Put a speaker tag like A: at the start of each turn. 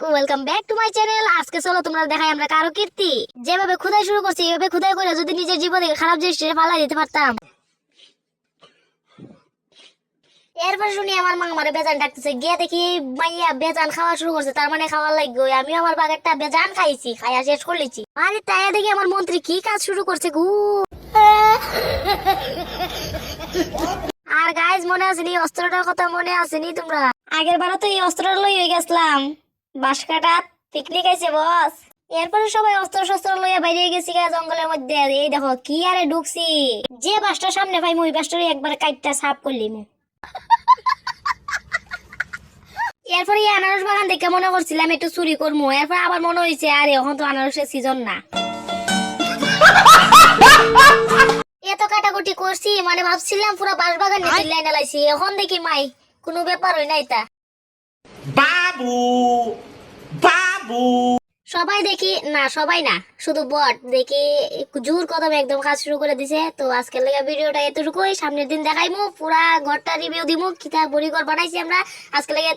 A: Welcome back to my channel আজকে চলো তোমরা দেখাই আমরা কারও কীর্তি। যেভাবে খুদাই শুরু করছি, এভাবে খুদাই করে যদি নিজের জীবনে খারাপ জিনিস ফালাই দিতে পারতাম। এরপর শুনি আমার মা আমার বেজান ডাকতেছে, গিয়ে দেখি মাইয়া বেজান খাওয়া শুরু করছে, তার মানে খাওয়ার লাগবে আমি আমার বাগেরটা বেজান খাইছি, খাইয়া শেষ করলেছি আরে তাই দেখি আমার মন্ত্রী কি কাজ শুরু করছে গু। আর গাইজ মনে আসেনি, অস্ত্রটার কথা মনে আসেনি তোমরা। আগের বারও তো এই অস্ত্রটা লইয়ে গেছিলাম। বাঁশকাটা পিকনিক আইছে বস এরপরে সবাই অস্ত্র শস্ত্র লইয়া বাইরে গেছি গা জঙ্গলের মধ্যে। এই দেখো, কি আরে ঢুকছি। যে বাসটার সামনে ভাই মুই বাসটারে একবার কাইটটা সাফ করলি এরপরে এই আনারস বাগান দেখে মনে করছিলাম একটু চুরি করব এরপর আবার মনে হয়েছে, আরে, এখন তো আনারসের সিজন না। এত কাটাকুটি করছি মানে ভাবছিলাম পুরো বাঁশ বাগান লাইন এখন দেখি মাই, কোনো ব্যাপার হয় নাই
B: বাবু বাবু!
A: সবাই দেখি, না, সবাই না, শুধু বট, দেখি জোর কদম একদম কাজ শুরু করে দিছে। তো আজকের লেগে ভিডিওটা এতটুকুই, সামনের দিন দেখাইমু, পুরা ঘরটা রিভিউ দিমু কিতা বড়ি ঘর বানাইছি আমরা। আজকে লেগে